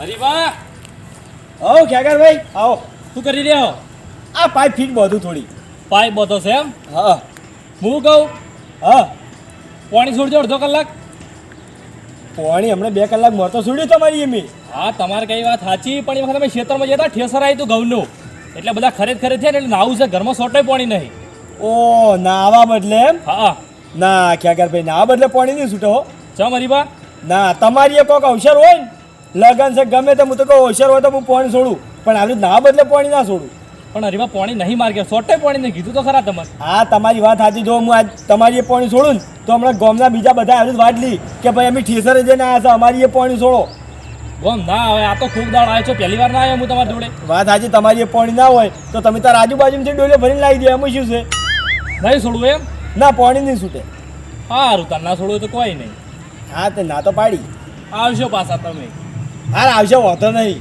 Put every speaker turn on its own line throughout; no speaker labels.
હરીબા
આવો ભાઈ આવો.
શું કરી રહ્યો
આ પાઇપ ફીટ બધું થોડી.
પાઇપ બધો છે એમ?
હા.
હું કહું?
હા.
પાણી છોડજો અડધો કલાક.
પાણી હમણાં બે કલાક મળતો છોડ્યું તમારી એમી
હા તમારે કઈ વાત સાચી પણ એ વખત અમે ખેતરમાં જતા ઠેસર આવી હતું ઘઉંનું. એટલે બધા ખરેદ ખરેદ થયા ને એટલે નાવું છે ઘરમાં સોટે પાણી નહીં.
ઓ નાવા બદલે એમ?
હા.
ના ખેગરભાઈ નાવા બદલે પાણી નહીં છૂટો હો.
ચમ હરીબા
ના તમારી કોઈક અવસર હોય ને લગન છે ગમે તે હું તો કહું હોશિયાર હોય તો હું પાણી છોડું. પણ આવી ના બદલે પાણી ના છોડું.
પણ હરીબા પાણી નહીં માર્ગે સોટે પાણી નહીં કીધું તો ખરા તમારે
હા તમારી વાત સાચી. જો હું આજ તમારી એ પાણી છોડું ને તો હમણાં ગોમના બીજા બધા આવી વાત લી કે ભાઈ અમે ઠેસરે જઈને આવ્યા છે અમારી એ પાણી છોડો.
ગોમ ના આવે આ તો ખૂબ દાળ આવ્યો છો. પહેલી વાર ના આવ્યો હું તમારી જોડે.
વાત સાચી તમારી એ પાણી ના હોય તો તમે તાર આજુબાજુમાંથી ડોલે ભરીને લાવી દે એમાં શું છે?
નહીં છોડવું એમ?
ના પાણી નહીં છૂટે.
સારું તાર ના છોડવું તો કોઈ નહીં.
હા તે ના તો પાડી.
આવશો પાછા તમે.
હા આવશે વાંધો નહીં.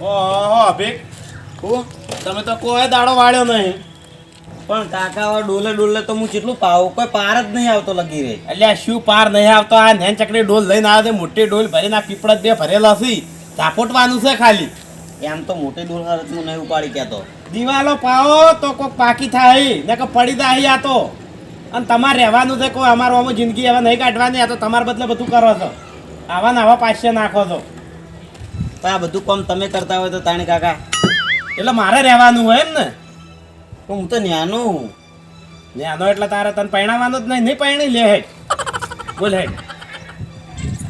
ઓહો ભીખ હું તમે તો કોઈ દાડો વાળ્યો નહીં.
પણ કાકા ડોલે ડોલે તો હું જેટલું પાવ કોઈ પાર જ નહીં આવતો લગી રે
એટલે શું પાર નહીં આવતો? આ નેન ચકડી ડોલ લઈને આવે છે મોટી ડોલ ભરીને આ પીપળા બે ભરેલા છે. ઝાપોટવાનું છે ખાલી.
એમ તો મોટી ડોલ હું નહીં ઉપાડી કહેતો.
દિવાલો પાવો તો કોઈ પાકી થાય ને કે પડી જાય આ તો. અને તમારે રહેવાનું છે કોઈ અમારો આમાં જિંદગી હવે નહીં કાઢવાની આ તો તમારા બદલે બધું કરો છો. આવા ને આવા પાછે નાખો છો.
તો આ બધું કામ તમે કરતા હોય તો તાણી કાકા.
એટલે મારે રહેવાનું હોય એમ ને?
પણ હું તો ન્યાનો હું.
નેનો એટલે તારે તને પરણાવવાનો જ નહીં નહીં પરણી લે હેડ. બોલ હેડ.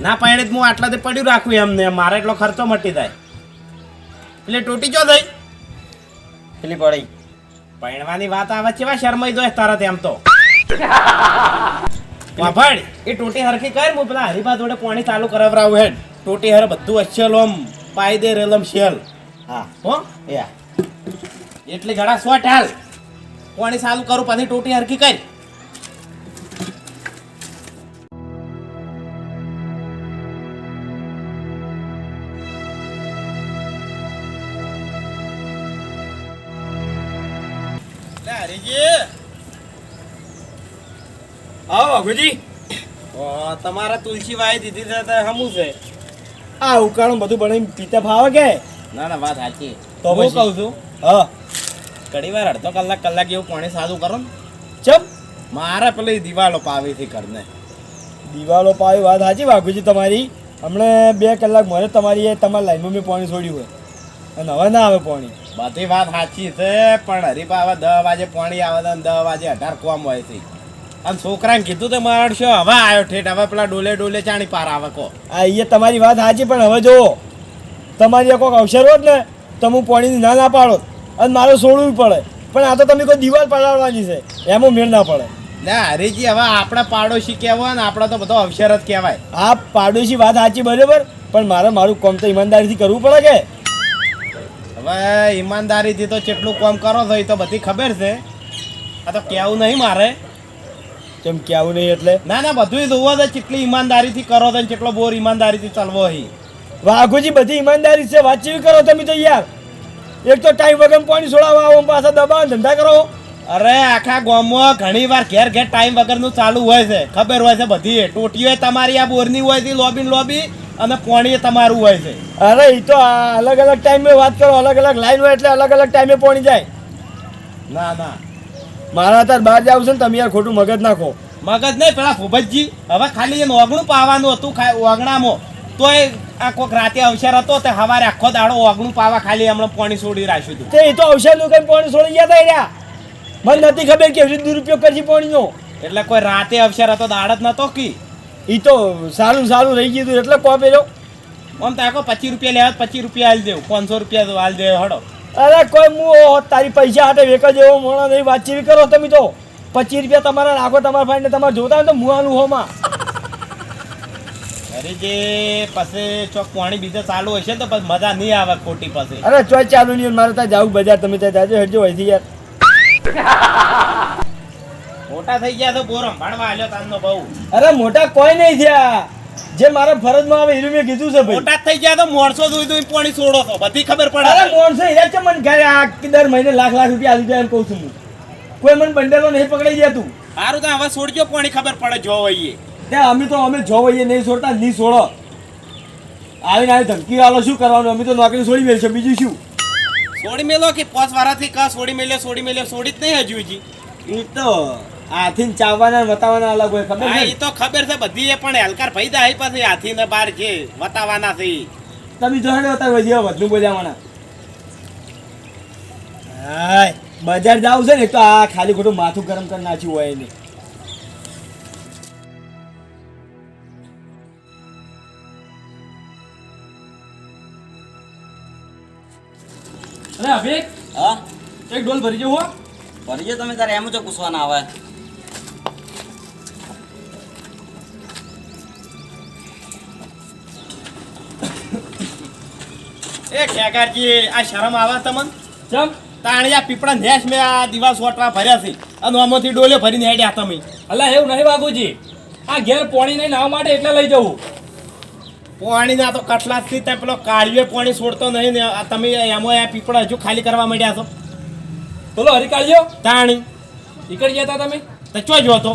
ના પરણી જ હું તે પડ્યું રાખું એમને મારે એટલો ખર્ચો મટી જાય. એટલે તૂટી જો થઈ
પેલી પડી
પરણવાની વાત આવે ચેવા શરમાઈ દો તરત એમ તો. વાભળ એ ટોટી હરખી કર હું પેલા હરીબા જોડે પાણી ચાલુ કરાવરાવું હેડ. ટોટી હર બધું અચ્છલ ઓમ પાઈ દે રેલમ શેલ.
હા.
હો?
આ.
એટલી ઘડા સો ટાલ પાણી ચાલુ કરું પછી ટોટી હરકી કરી. તમારા તુલસી વાય દીધી છે તો હમું છે?
આ ઉકાળું બધું બનાવીને પીતા ભાવે કે?
ના ના વાત સાચી.
તો
તો હું કહું છું
હા.
ઘણી વાર અડધો કલાક કલાક એવું પાણી સાદું કરો ને.
ચમ
મારે પેલી દિવાલો પાવી હતી ઘરને.
દિવાલો પાવી વાત સાચી વાઘુજી તમારી. હમણાં બે કલાક મને તમારી એ તમારી લાઈનમાં મેં પાણી છોડ્યું હોય. અને હવે ના આવે પાણી.
બધી વાત સાચી છે પણ હવે દસ વાગે પાણી આવે અને દસ વાગે અઢાર કોમ હોય છે. અને છોકરાને કીધું તો મારશો હવે આવ્યો ઠેઠ હવે પેલા ડોલે ડોલે ચાણી પાર આવે કો.
આ એ તમારી વાત સાચી પણ હવે જુઓ. તમારી કોઈક અવસર હોત ને તો હું પાણી ના ના પાડો અને મારે છોડવું પડે. પણ આ તો તમે કોઈ દિવાલ પડાવવાની છે. એમાં મેળ ના પડે.
ના હરેજી હવે આપણા પાડોશી કહેવાય ને આપણા તો બધો અવસર જ કહેવાય.
આ પાડોશી વાત સાચી બરાબર. પણ મારે મારું કામ તો ઈમાનદારીથી કરવું પડે કે?
હવે ઈમાનદારીથી તો જેટલું કામ કરો છો એ તો બધી ખબર છે. આ તો કહેવું નહીં મારે.
કેમ કહેવું નહીં એટલે?
ના ના બધું જોવો છે કેટલી ઈમાનદારીથી કરો છો ને કેટલો બોર ઈમાનદારીથી ચાલવો હી
વાઘુજી બધી ઈમાનદારી છે. વાત જેવી કરો તમે તો યાર? એક તો ટાઈમ વગર પાણી છોડાવવા આવો પાછા દબાવ ધંધા કરો.
અરે આખા ગામમાં ઘણી વાર ઘેર ઘેર ટાઈમ વગરનું ચાલુ હોય છે. ખબર હોય છે બધી. ટોટીઓ તમારી આ બોરની હોય છે લોબી લોબી અને પાણી તમારું હોય છે.
અરે એ તો અલગ અલગ ટાઈમે વાત કરો અલગ અલગ લાઈન હોય એટલે અલગ અલગ ટાઈમે પાણી જાય.
ના ના.
મારા તાર બહાર જાવ છે ને તમે યાર ખોટું મગજ નાખો.
મગજ નહીં પેલા ભૂપતજી હવે ખાલી એ ઓગણું પાવાનું હતું ઓગણામાં. તો તોય આ કોઈક રાતે અવસર હતો તે સવારે આખો દાડો ઓગણું પાવા ખાલી હમણાં પાણી છોડી રાખ્યું હતું.
તે એ તો અવસરનું કઈ પાણી છોડી ગયા તા રહ્યા. મને નથી ખબર કે દુરુપયોગ કરશે પાણીનો.
એટલે કોઈ રાતે અવસર હતો દાડ જ નતો કી?
એ તો સારું સારું રહી ગયું હતું એટલે કો પેલો.
આમ તો આખો પચીસ રૂપિયા લેવા પચીસ રૂપિયા હાલ દેવું પાંચસો રૂપિયા હાલ દે હડો.
અરે કોઈ હું તારી પૈસા હાટે વેક જ એવો મોણો નહીં વાતચીત કરો તમે તો. પચીસ રૂપિયા તમારા રાખો તમારા ફાઈને તમારે જોતા હોય તો મુવાનું હોમાં.
અરે જે પછી ચોક પાણી બીજે ચાલુ હશે તો પછી મજા નહીં આવે ખોટી પાસે
અરે ચોક ચાલુ નહીં મારે ત્યાં જાવું બજાર તમે ત્યાં જાજો હેડજો અહીંથી યાર.
મોટા થઈ ગયા તો બોરમ ભણવા આલ્યો તાનનો બહુ.
અરે મોટા કોઈ નહીં થયા. જે મારા ફરજમાં આવે એનું મેં કીધું છે ભાઈ.
મોટા થઈ ગયા તો મોણસો જોઈ તો પાણી છોડો તો બધી ખબર
અરે
પડે
મોણસો યાર છે મને ઘરે આ દર મહિને લાખ લાખ રૂપિયા આવી જાય એમ કહું છું હું. કોઈ મને બંડેલો નહીં પકડાઈ ગયા તું.
સારું તો હવે છોડજો પાણી ખબર પડે જો હોઈએ.
અમે તો અમે જો હોઈએ નહીં છોડતા નહીં છોડો. આવીને આવી ધમકી વાળો શું કરવાનું? અમે તો નોકરી છોડી મેળશે. બીજું શું?
છોડી મેલો કે પાંચ વારાથી કા છોડી મેલ્યો છોડી મેલ્યો? છોડી જ નહીં હજુ હજી.
એ તો હાથી ચાવવાના વતાવાના અલગ હોય ખબર
હા
છે
એ તો ખબર છે બધી એ પણ હેલકાર ભાઈ દા પાછી હાથી ને બાર છે વતાવાના છે.
તમે જો હેડો તાર વધી બોલાવાના હાય. બજાર જાવ છે ને તો આ ખાલી ખોટું માથું ગરમ કરી નાખ્યું હોય એને.
અરે અભિક
હા?
એક ડોલ ભરી જવું ભરી
ફરી તમે તારે એમ જ પૂછવાના આવે.
એ ખેગારજી આ શરમ આવે તમને?
ચમ?
તાણી આ પીપળા નેસ મેં આ દિવાલ સોટવા ભર્યા છે. અને આમાંથી ડોલે ભરીને હેડ્યા તમે.
અલા એવું નહીં બાબુજી આ ઘેર પોણી નહીં નાવા માટે એટલે લઈ જવું.
પાણી ના તો કટલાસથી ત્યાં પેલો કાળીએ પાણી છોડતો નહીં ને તમે એમાં આ પીપળા હજુ ખાલી કરવા માંડ્યા છો.
બોલો હરિકાળ્યો
તાણી.
નીકળી ગયા તા તમે?
તો ચો જો તો?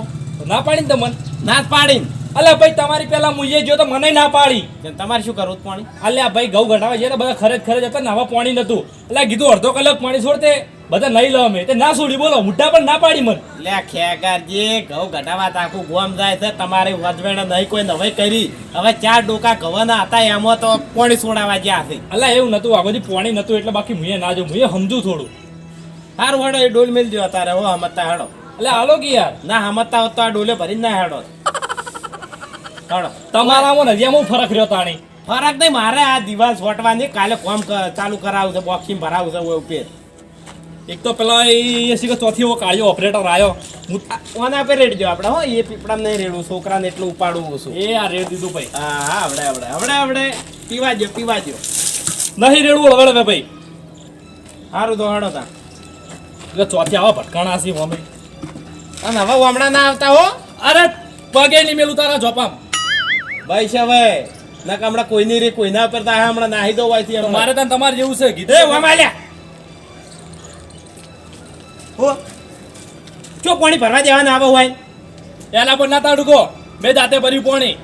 ના પાડી ને તમને?
ના પાડી
અલે ભાઈ તમારી પેલા મુઈએ જો તો મને ના પાડી.
તમારે શું કરવું પાણી?
અલ્યા ભાઈ ઘઉં ઘટાવે છે તો બધા ખરેજ ખરેજ હતા નાવા પાણી નતું. એટલે કીધું અડધો કલાક પાણી છોડતે. બધા નહીં લો અમે. તે ના છોડી બોલો મુઢા પણ ના પાડી મન.
લે ખેગારજી ઘઉં ઘટાવા આખું ગોમ જાય છે. તમારી વજવેણ નહીં કોઈ નવાઈ કરી. હવે ચાર ડોકા ઘઉંના હતા એમાં તો પોણી છોડાવા ગયા છે.
અલ્યા એવું નતું. આ બધી પોણી નતું એટલે બાકી મુએ ના જો મુએ સમજુ થોડું.
સારું હેડો એ ડોલ મેલ જો તારે હો હમતા હેડો.
એટલે હાલો કે યાર.
ના હમતા હોત તો આ ડોલે ભરી ના હેડો. હેડો.
તમારામાં નદીયામાં હું ફરક રહ્યો તાણી.
ફરક નહીં મારે આ દિવાલ છોટવાની કાલે કોમ ચાલુ કરાવું છે બોક્સિંગ ભરાવું છે ઉપર.
એક તો પેલા એ શીખે ચોથી એવો કાળિયો ઓપરેટર આવ્યો હું
ઓના પર રેડજો આપણે હો એ પીપડા નહીં રેડવું છોકરાને એટલું ઉપાડવું છું
એ આ રેડ દીધું ભાઈ.
હા હા આવડે આવડે આવડે આવડે. પીવા દ્યો પીવા દ્યો
નહીં રેડવું હવે હવે ભાઈ.
સારું તો હાડો તા.
એટલે ચોથી આવા ભટકાણા છે અમે
અને હવે હમણાં ના આવતા હો.
અરે પગે નહીં મેલું તારા જોપામ
ભાઈ છે ભાઈ ના હમણાં કોઈની રે કોઈના પર તા હમણાં નાહી દો વાયથી
મારે તને તમારે જેવું છે
કીધે
કીધું
વમાલ્યા હો. ચો પાણી ભરવા દેવાના આવે હોય?
એના પર ના તાડુકો બે જાતે ભર્યું પાણી.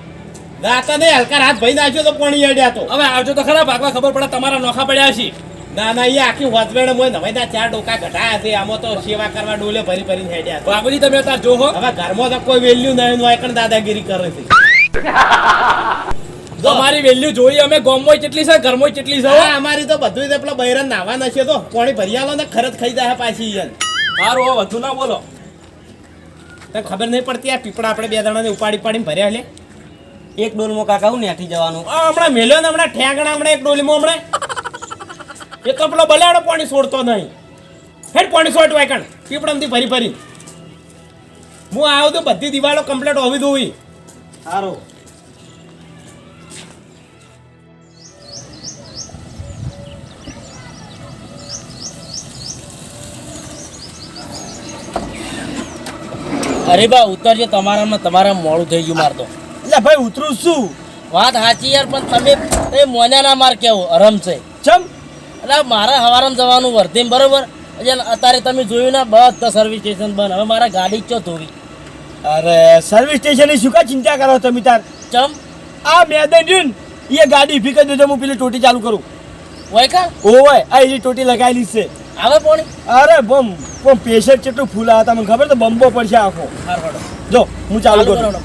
રાતા ને હલકા હાથ ભાઈ નાખ્યો તો પાણી અડ્યા તો.
હવે આવજો તો ખરા ભાગવા ખબર પડે તમારા નોખા પડ્યા છે.
ના ના એ આખી વચવેણ મોય નવાઈ ના ચાર ડોકા ઘટાયા છે. આમાં તો સેવા કરવા ડોલે ભરી ભરીને હેડ્યા.
બાબુજી તમે તાર જોહો.
હવે ઘરમાં તો કોઈ વેલ્યુ નહીં હોય પણ દાદાગીરી કરે છે.
અમારી વેલ્યુ જોઈ અમે ગોમોય કેટલી છે ઘરમોય કેટલી છે
અમારી તો બધું જ પેલા બૈરન નાવા નથી તો પાણી ભરી આવો ને ખરત ખાઈ જાય પાછી યાર
સારું વધુ ના બોલો.
તને ખબર નહીં પડતી આ પીપળા આપણે બે દાણાને ઉપાડી પાડીને ભર્યા લે
એક ડોલમાં કાકા હું નેઠી જવાનું?
આ હમણાં મેલ્યો ને હમણાં ઠેંગણા હમણાં એક ડોલીમાં હમણાં. એ તો પેલો બલાડો પાણી છોડતો નહીં. હેડ પાણી છોડવાય કણ. પીપળામાંથી ભરી ભરી. હું આવું તો બધી દિવાલો કમ્પ્લીટ હોવી દઉં
સારું
અરે બા ઉતરજો તમારામાં તમારા મોડું થઈ ગયું મારતો
એટલે ભાઈ ઉતરું છું.
વાત સાચી યાર પણ તમે એ મોન્યા ના માર કેવો અરમ છે.
ચમ?
એટલે મારા હવારમાં જવાનું વર્ધીમ બરોબર? એટલે અત્યારે તમે જોયું ના બધા સર્વિસ સ્ટેશન બંધ. હવે મારા ગાડી ચો ધોવી.
અરે સર્વિસ સ્ટેશનની શું કા ચિંતા કરો તમે તાર?
ચમ?
આ મેદાન રહ્યું એ ગાડી કરી દેજો હું પેલી ટોટી ચાલુ કરું.
હોય કા?
ઓય આ એની ટોટી લગાવેલી છે.
આવે પાણી?
અરે બમ બમ પ્રેશર કેટલું ફૂલ આવે તમને ખબર? તો બમ્બો પડશે આખો. જો હું ચાલુ કરું.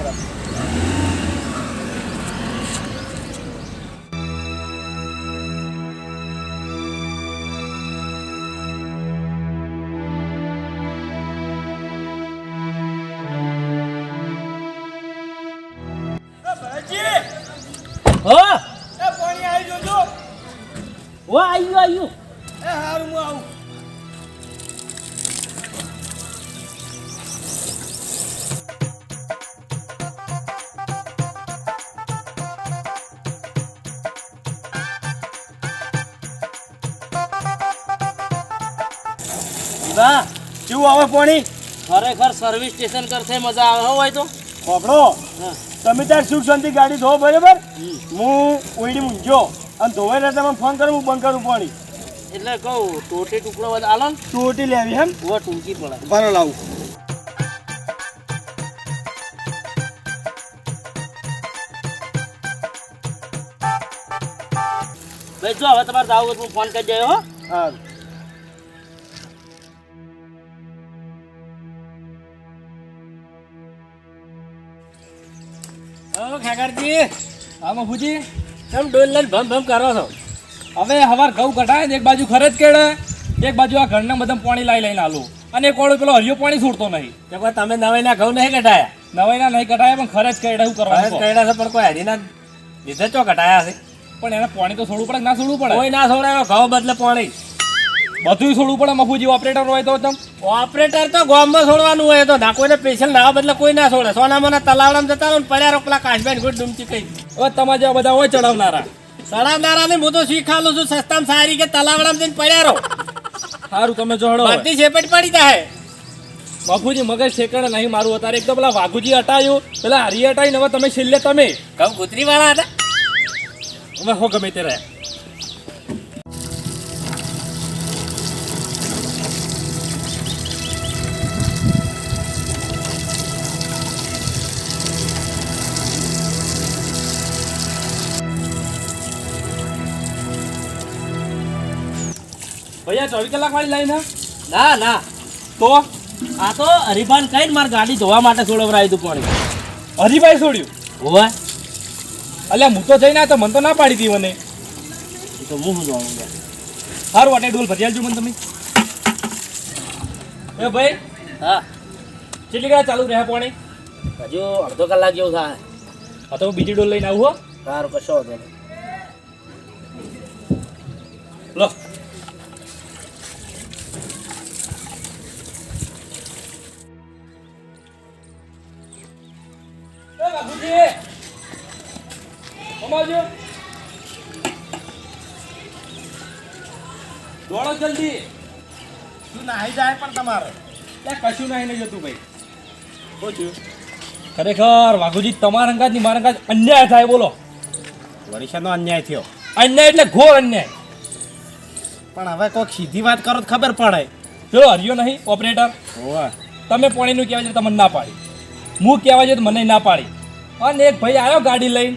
પાણી આવી જોજો
આવ્યું આવ્યું
એ હારું હું આવું.
બા
આવે પાણી.
ખરેખર સર્વિસ સ્ટેશન કરશે મજા આવે હોય તો.
પકડો
હા.
તમે ત્યાં સુખ શાંતિ ગાડી ધો બરાબર? હું ઉડી મૂંઝ્યો અને ધોવાઈ રહેતા મને ફોન કરું હું બંધ કરું પાણી.
એટલે કહું ટોટી ટુકડો બધા આલો ને.
ટોટી લેવી એમ?
ઉવા ટૂંકી પડે.
ભરો લાવું.
ભાઈ જો હવે તમારે તો હું ફોન કરી દે હો.
હા
હા ખેગરજી હા મફુજી
કેમ ડોલ લઈને ભમ ભમ કરો છો?
હવે હવાર ઘઉં કઢાય ને એક બાજુ ખરે જ કેળે એક બાજુ આ ઘરના બધા પાણી લાવી લઈને આલું. અને એક વાળો પેલો હરિયો પાણી છૂટતો નહીં.
કે તમે નવાઈના ઘઉં નહીં કઢાયા?
નવાઈના નહીં કઢાય પણ ખરે જ કેળે શું કરવા?
કઢ્યા છે પણ કોઈ હરીના લીધે ચો કઢાયા છે?
પણ એને પાણી તો છોડવું પડે ના છોડવું પડે?
કોઈ ના છોડાયો ઘઉં બદલે પાણી.
બધું છોડવું પડે મફુજી ઓપરેટર હોય તો તમ.
ઓપરેટર તો ગામમાં છોડવાનું હોય તો ના કોઈને સ્પેશિયલ ના બદલે કોઈ ના છોડે. સોનામાના તલાવડામાં જતા રહો ને પડ્યા રોકલા કાશભાઈ ગુડ ડૂમચી કઈ
હવે તમારા જેવા બધા હોય ચડાવનારા.
સડાવનારાને હું તો શીખાલું છું સસ્તામાં સારી કે તલાવડામાં જઈને પડ્યા રહો.
સારું તમે જોડો.
બધી શેપેટ પડી જાય.
બાપુજી મગજ ઠેકાણે નહીં મારું અત્યારે. એક તો પેલા વાઘુજી હટાયું પેલા હરી હટાઈને હવે તમે છેલ્લે તમે.
ઘઉં કુતરી વાળા હતા.
હવે હો ગમે તે રહ્યા. ચોવીસ કલાક વાળી લાઈન
ના ના.
તો?
આ તો હરિભાન કઈ મારી ગાડી ધોવા માટે છોડવરાયું હતું પાણી.
હરીભાઈ છોડ્યું?
હોવા.
અલ્યા હું તો જઈને તો મને તો ના પાડી હતી મને.
તો હું શું જોવાનું
સારું વાટે ડોલ ભરી આલજો મને તમે. એ ભાઈ
હા.
કેટલી કલાક ચાલુ રહ્યા પાણી?
હજુ અડધો કલાક જેવું થાય.
હા તો હું બીજી ડોલ લઈને આવું હો.
સારું કશો વાંધો નહીં.
કશું જતું ભાઈ. શું ખરેખર વાઘુજી તમારા અંગાજની મારા અંગાજ અન્યાય થાય બોલો.
વરિષાનો અન્યાય થયો.
અન્યાય એટલે ઘોર અન્યાય.
પણ હવે કોઈક સીધી વાત કરો તો ખબર પડે.
પેલો હરિયો નહીં ઓપરેટર.
હોવે.
તમે પોણીનું કહેવા છે તમને ના પાડી. હું કહેવા છે તો મને ના પાડી. અને એક ભાઈ આવ્યો ગાડી લઈને.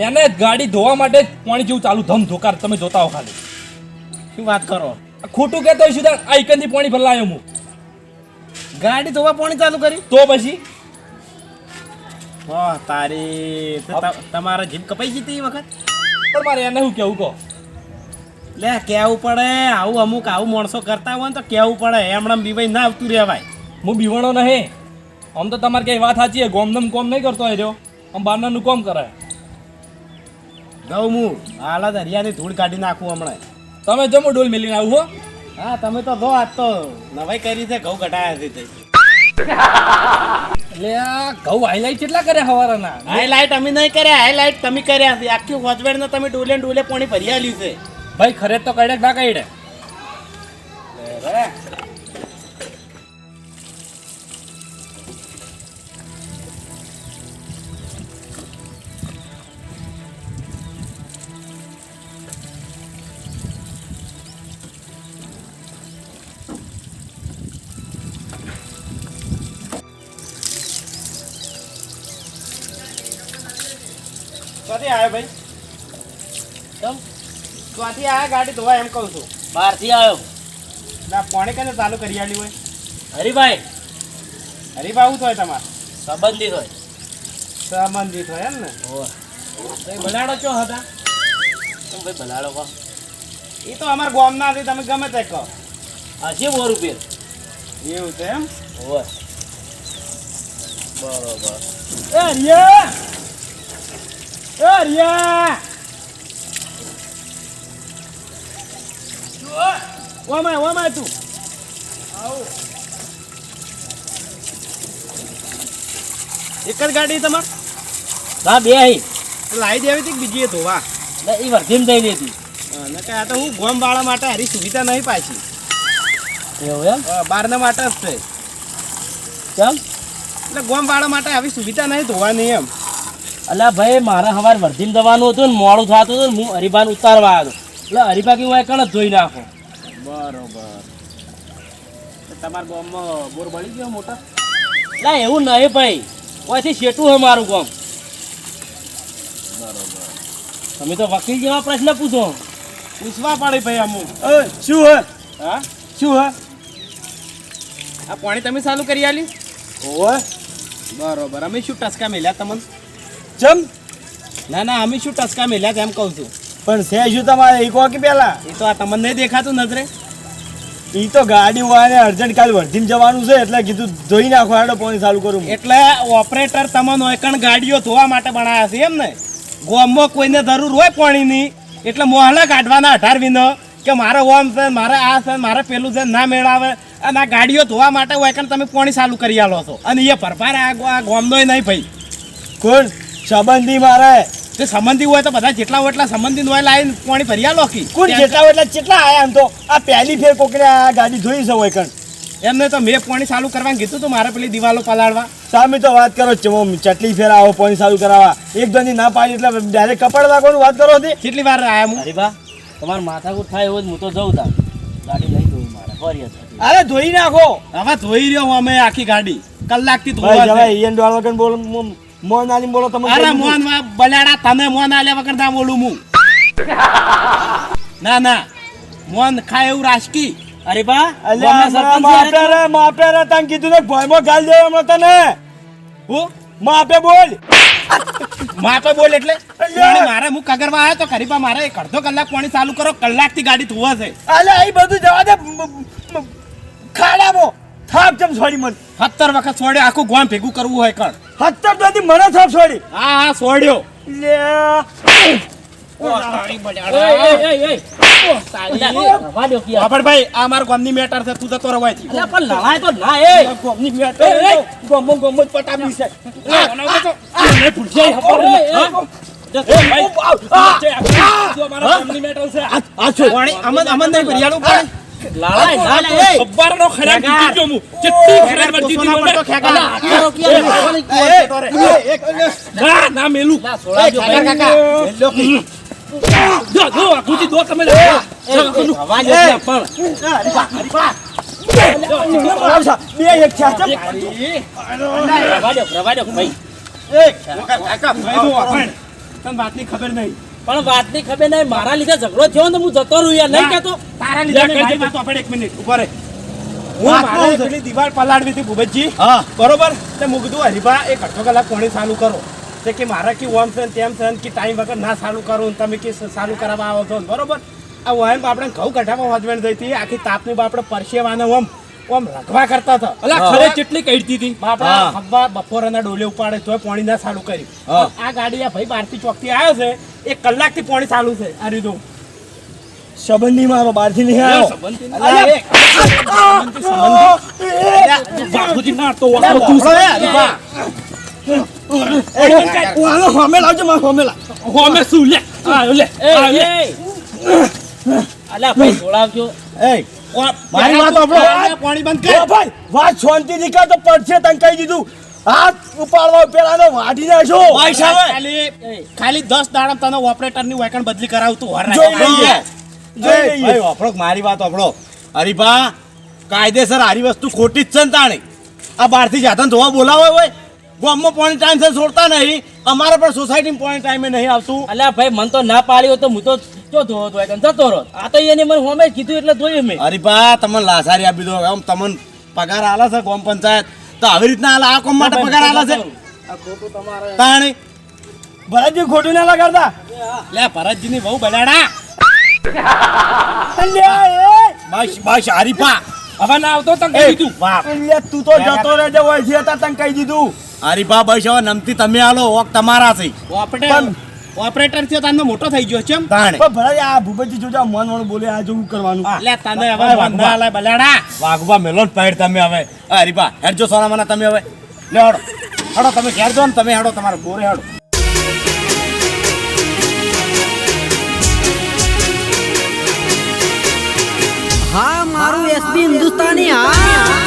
એને ગાડી ધોવા માટે પાણી જેવું ચાલુ ધમ ધોકાર તમે જોતા હો ખાલી.
શું વાત કરો?
ખોટું કહેતો હોય સુધા આ એકંદી પાણી ભરલાયો હું.
ગાડી ધોવા પાણી ચાલુ કરી?
તો પછી?
હો તારી તમારા જીભ કપાઈ ગઈ એ વખત?
પણ મારે એને શું કેવું કહો?
લે કેવું પડે? આવું અમુક આવું માણસો કરતા હોય ને તો કેવું પડે? એમણે બીવાઈ ના આવતું રહેવાય.
હું બીવાણો નહીં. આમ તો તમારે કઈ વાત સાચી છે. ગોમનમ કોમ નહીં કરતો હજો રહ્યો આમ બારનાનું કોમ કરે.
દઉં હું હાલત હરિયાની ધૂળ કાઢી નાખું હમણાં.
તમે જમો ડોલ મેલીને આવું હો.
હા તમે તો જો આજ તો નવાઈ કરી છે ઘઉં કઢાયા છે
એટલે આ ઘઉં હાઈલાઈટ કેટલા કર્યા હવારના?
હાઈલાઈટ અમે નહીં કર્યા હાઈલાઈટ તમે કર્યા છે. આખી હોજવેડને તમે ડોલે ને ડોલે પાણી ભરી આલ્યું છે.
ભાઈ ખરે તો કઈડે ના કઈડે.
ક્યાંથી આવ્યો ભાઈ?
તમ
ક્યાંથી આવ્યા? ગાડી ધોવા એમ કહું છું.
બહારથી આવ્યો.
ના પાણી કને ચાલુ કરી આલી હોય?
હરિભાઈ.
હરીબાવું થાય તમારે?
સંબંધિત હોય.
સંબંધિત હોય એમ ને? તો ચો હતા
તમે ભાઈ ભલાડો કહો?
એ તો અમારા ગામના હતી તમે ગમે તે કહો.
હજી સો રૂપિયા.
એવું છે એમ?
હોવે બરોબર.
એ હરિયા એ હરિયા ઓમાય ઓમાય તું એક જ ગાડી તમારે
હા બે અહીં
લાવી દેવી હતી બીજી ધોવા
એ વર્ધીમ થઈ હતી
અને કે આ તો હું ગોમ વાળા માટે હારી સુવિધા નહીં પાછી
એવું એમ?
બારના માટે જ છે
કેમ?
એટલે ગોમ વાળા માટે આવી સુવિધા નહીં ધોવાની એમ
અલ્યા ભાઈ મારે સવાર વર્ધીમ દવાનું હતું ને મોડું થતું હતું ને હું હરિભાન ઉતારવા આવ્યો. એટલે હરિભા કેવું કણ જ ધોઈ નાખો.
બરોબર. તમારા ગામમાં બોર બળી ગયો મોટા?
એટલે એવું નહીં ભાઈ. ઓયથી શેટું હે મારું ગામ. બરોબર. તમે તો વકીલ જેવા પ્રશ્ન પૂછો.
પૂછવા પડે ભાઈ અમુક.
શું હે?
હા?
શું હે?
આ પાણી તમે ચાલુ કરી આલી
ઓય
બરોબર. અમે શું ટસકા મેલ્યા તમને?
ચમ.
ના ના અમે શું ટસકા મેલ્યા તેમ કહું છું.
પણ છે શું તમારે? એક વાકી પેલા?
એ તો આ તમને નહીં દેખાતું નજરે?
એ તો ગાડી હોય ને અર્જન્ટ કાલ વર્ધીમ જવાનું છે એટલે કીધું ધોઈ નાખો હેડો પોણી ચાલુ કરું
એટલે ઓપરેટર તમને એકણ ગાડીઓ ધોવા માટે બનાવ્યા છે એમ ને? ગોમમાં કોઈને જરૂર હોય પાણીની એટલે મોહલા કાઢવાના અઢાર વિનો કે મારે ઓમ છે મારે આ છે મારે પેલું છે ના મેળાવે. અને આ ગાડીઓ ધોવા માટે હોય એકણ તમે પાણી ચાલુ કરી આલો છો. અને એ ભરપાર આ ગો- આ ગામનોય નહીં ભાઈ.
કોણ? સંબંધી મારે.
તે સંબંધી હોય તો બધા જેટલા હોય એટલા સંબંધી હોય લાઈન પાણી ભરી લોકી
કોણ જેટલા હોય એટલા કેટલા આયા આમ તો. આ પહેલી ફેર કોકને આ ગાડી જોઈ છે હોય કણ.
એમને તો મેં પાણી ચાલુ કરવાનું કીધું તું મારે પેલી દિવાલો પલાળવા.
સામે તો વાત કરો ચટલી ફેર આવો પાણી ચાલુ કરાવવા. એક દોની ના પાડી એટલે ડાયરેક્ટ કપડ રાખવાનું વાત કરો હતી.
કેટલી વાર આયા હું?
હરિભા તમારે માથાકૂટ થાય એવું જ હું તો જઉં તા ગાડી લઈ ધોઈ મારે ફરી
અરે ધોઈ નાખો.
હવે ધોઈ રહ્યો હું અમે આખી ગાડી. કલાકથી ધોવા
જવાય. ઈયન ડોળ વગર બોલો મોન આલી બોલો તમે
અરે મોન બલાડા તને મોન આલ્યા વગર ના બોલું હું. ના ના. મોન ખાય એવું રાજકી
અરે
બા
માપે રે. માપે રે તને કીધું ને ભોયમાં ગાલ દેવા હમણાં તને.
હું?
માપે બોલ.
માપે બોલ એટલે? મારે હું કગરવા આવ્યો તો ખરીબા મારે એક અડધો કલાક પાણી ચાલુ કરો કલાકથી ગાડી ધોવા છે.
અલ્યા એ બધું જવા દે. ખાડામો. થાપ ચમ છોડી મન
સત્તર વખત છોડે આખું ગોમ ભેગું કરવું હોય કણ.
હત્તર તો મને થાપ છોડી.
હા હા છોડ્યો.
લે.
ભાઈ આ મારા ગામની મેટર છે તું જતો
પણ લડાય તો ના એ.
ગોમની મેટ ગોમો ગોમો જ પટાવી છે. આ છો.
અમન અમન નહીં ભરિયાળું પાણી.
બે એક
ભાઈ.
વાતની ખબર નહીં.
પણ વાતની ખબર નહીં મારા લીધે ઝઘડો થયો ને હું જતો રહું યાર નહીં કહેતો?
તારા લીધે વાત વાપણ એક મિનિટ ઊભો રહે. હું
વાત
મારે પેલી દીવાલ પલાળવી હતી ભૂપતજી?
હા.
બરોબર? તે મૂક દઉં હરીભા એક અડધો કલાક પાણી ચાલુ કરો? તે કે મારા કે ઓમ છે તેમ છે કે ટાઈમ વગર ના ચાલુ કરું તમે કે ચાલુ કરાવવા આવો છો. બરોબર? આ વાયમ આપણે ઘઉં કઢાવવા હસબન્ડ થઈ હતી આખી તાપની આપણે પરસેવાને ઓમ ઓમ રખવા કરતા હતા.
અલા ખરે કેટલી કઈડતી હતી
બાપડા હવા બપોરના ડોલે ઉપાડે તોય પાણી ના ચાલુ કર્યું આ ગાડી આ ભાઈ બારથી ચોકથી આવ્યો છે એક કલાકથી પાણી ચાલુ છે. આ રીતું
સંબંધી મારો બહારથી નહીં આવ્યો.
બાપુજી મારતો તું
ભોળો એ હરીભા.
હાલો હોમે લાવજો મારે હોમે લાવ
હોમે શું? લે લે
એ,
આ લે
એ. અલ્યા ભાઈ છોડાવજો
એ મારી વાત સાંભળો.
પાણી બંધ કર.
ભાઈ વાત શાંતિ કર તો પડશે તને કહી દીધું. હાથ ઉપાડવા પેલા વાઢી નાખો
ખાલી ખાલી દસ દાડા તને ઓપરેટરની વેકણ બદલી કરાવતું હોર
જોઈ લઈએ. જોઈ લઈએ.
વાપરો મારી વાત વાપરો. હરીભા કાયદેસર હારી વસ્તુ ખોટી જ છે ને તાણે. આ બહારથી જાતન ધોવા બોલાવે હોય ગામમાં પાણી ટાઈમ છે છોડતા નહીં. અમારે પણ સોસાયટીમાં પાણી ટાઈમે નહીં આવતું.
અલ્યા ભાઈ મન તો ના પાડ્યો તો હું તો જો ધોવો તો કરીને જતો રહો. આ તો એને મને હોમે કીધું એટલે ધોયું મેં.
હરીભા તમને લાસારી આપી દો આમ તમને પગાર આલે છે ગામ પંચાયત. તો આવી રીતના આલા આ કોમ માટે પગાર આલા છે. તાણે.
ભરતજી ખોટું ના લગાડતા.
લે ભરતજી ની બહુ બલાડા
એ.
બસ બસ હરીફા
હવે ના આવતો તને કહી દીધું.
વાહ.
તું તો જતો રહેજે હોય છે તને કહી દીધું.
હરીફા બસ હવે નમતી તમે આલો ઓક તમારા છે.
ઓપરેટર થયો તને મોટો થઈ ગયો છે એમ.
તાણે.
પણ ભરત આ ભૂપતજી જોજા મન મન બોલે આ જેવું કરવાનું.
એટલે તને હવે વાંધા આલે બલાડા.
વાઘબા મેલોન પાડ તમે હવે. હરીબા હેડજો સોના મને તમે હવે. લે હડો. હડો તમે ઘેર જો ને તમે હડો તમારો બોરે હડો.
હા મારું એસબી હિન્દુસ્તાની હા.